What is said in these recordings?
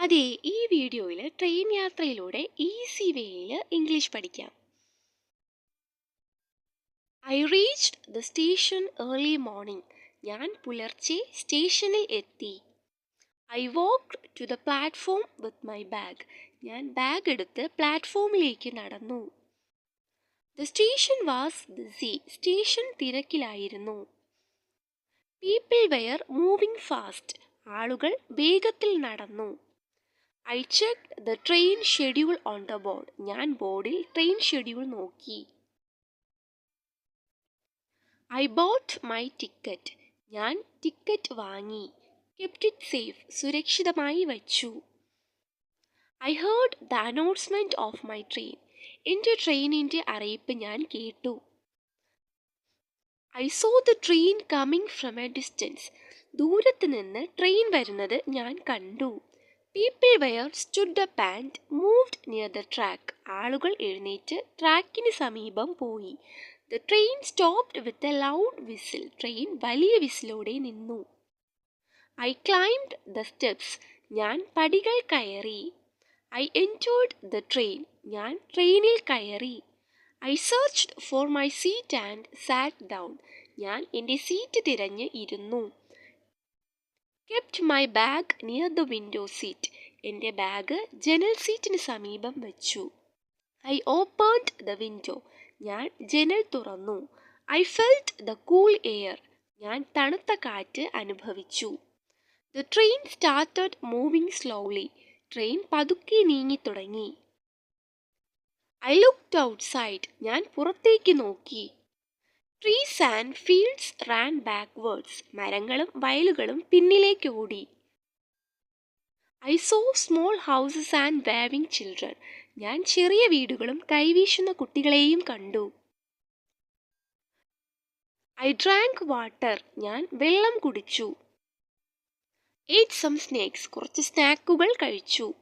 അതെ ഈ വീഡിയോയിൽ ട്രെയിൻ യാത്രയിലൂടെ ഈസി വേയിൽ ഇംഗ്ലീഷ് പഠിക്കാം. I reached the station early morning ഞാൻ പുലർച്ചെ സ്റ്റേഷനിൽ എത്തി. I walk to the platform with my bag ഞാൻ ബാഗ് എടുത്ത് പ്ലാറ്റ്ഫോമിലേക്ക് നടന്നു. The station was busy station തിരക്കിലായിരുന്നു. പീപ്പിൾ വെയർ മൂവിംഗ് ഫാസ്റ്റ് ആളുകൾ വേഗത്തിൽ നടന്നു. I check the train schedule on the board ഞാൻ ബോർഡിൽ ട്രെയിൻ ഷെഡ്യൂൾ നോക്കി. ഐ ബോട്ട് മൈ ടിക്കറ്റ് ഞാൻ ടിക്കറ്റ് വാങ്ങി. കെപ്റ്റ് ഇറ്റ് സേഫ് സുരക്ഷിതമായി വച്ചു. I heard the announcement of my train എന്റെ ട്രെയിനിന്റെ അറിയിപ്പ് ഞാൻ കേട്ടു. I saw the train coming from a distance ദൂരത്ത് നിന്ന് ട്രെയിൻ വരുന്നത് ഞാൻ കണ്ടു. People were stood up and moved near the track ആളുകൾ എഴുന്നേറ്റ് ട്രാക്കിന് സമീപം പോയി. The train stopped with a loud whistle train വലിയ വിസിലോടെ നിന്നു. ഐ ക്ലൈംഡ് ദ സ്റ്റെപ്സ് ഞാൻ പടികൾ കയറി. ഐ എൻജോയ്ഡ് ദ ട്രെയിൻ ഞാൻ ട്രെയിനിൽ കയറി. I searched for my seat and sat down ഞാൻ എന്റെ സീറ്റ് തിരഞ്ഞ് ഇരുന്നു. Kept my bag near the window seat എന്റെ ബാഗ് ജനൽ സീറ്റിന് സമീപം വെച്ചു. ഐ ഓപ്പൺഡ് ദ വിൻഡോ ഞാൻ ജനൽ തുറന്നു. I felt the cool air ഞാൻ തണുത്ത കാറ്റ് അനുഭവിച്ചു. The train started moving slowly train പതുക്കെ നീങ്ങി തുടങ്ങി. ഐ ലുക്ക്ഡ് ഔട്ട്സൈഡ് ഞാൻ പുറത്തേക്ക് നോക്കി. Trees and fields ran backwards മരങ്ങളും വയലുകളും പിന്നിലേക്ക് ഓടി I saw small houses and waving children ഞാൻ ചെറിയ വീടുകളും കൈവീശുന്ന കുട്ടികളെയും കണ്ടു. ഐ ഡ്രാങ്ക് വാട്ടർ ഞാൻ വെള്ളം കുടിച്ചു. എയ്റ്റ് സം സ്നേക്സ് കുറച്ച് സ്നാക്കുകൾ കഴിച്ചു.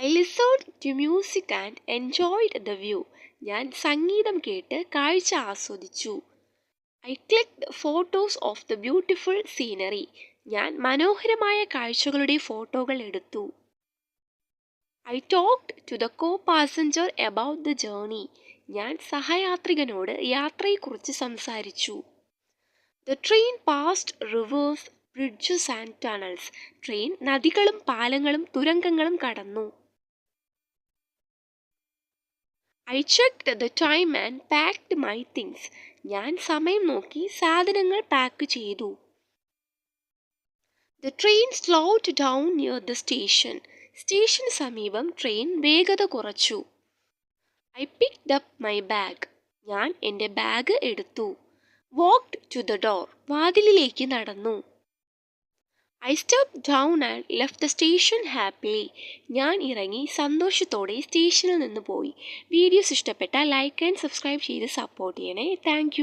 I listened to music and enjoyed the view ഞാൻ സംഗീതം കേട്ട് കാഴ്ച ആസ്വദിച്ചു. I click photos of the beautiful scenery ഞാൻ മനോഹരമായ കാഴ്ചകളുടെ ഫോട്ടോകൾ എടുത്തു. I talk to the co passenger about the journey ഞാൻ സഹയാത്രികനോട് യാത്രയെക്കുറിച്ച് സംസാരിച്ചു. The train passed rivers bridges and tunnels train നദികളും പാലങ്ങളും തുരങ്കങ്ങളും കടന്നു. I checked the time and packed my things ഞാൻ സമയം നോക്കി സാധനങ്ങൾ പാക്ക് ചെയ്തു. The train slowed down near the station സ്റ്റേഷന് സമീപം ട്രെയിൻ വേഗത കുറച്ചു. I picked up my bag ഞാൻ എന്റെ ബാഗ് എടുത്തു. വാക്ക്ഡ് ടു ദ ഡോർ വാതിലിലേക്ക് നടന്നു. I step down and left the station happily ഞാൻ ഇറങ്ങി സന്തോഷത്തോടെ സ്റ്റേഷനിൽ നിന്ന് പോയി. വീഡിയോസ് ഇഷ്ടപ്പെട്ടാൽ ലൈക്ക് ആൻഡ് സബ്സ്ക്രൈബ് ചെയ്ത് സപ്പോർട്ട് ചെയ്യണേ. താങ്ക്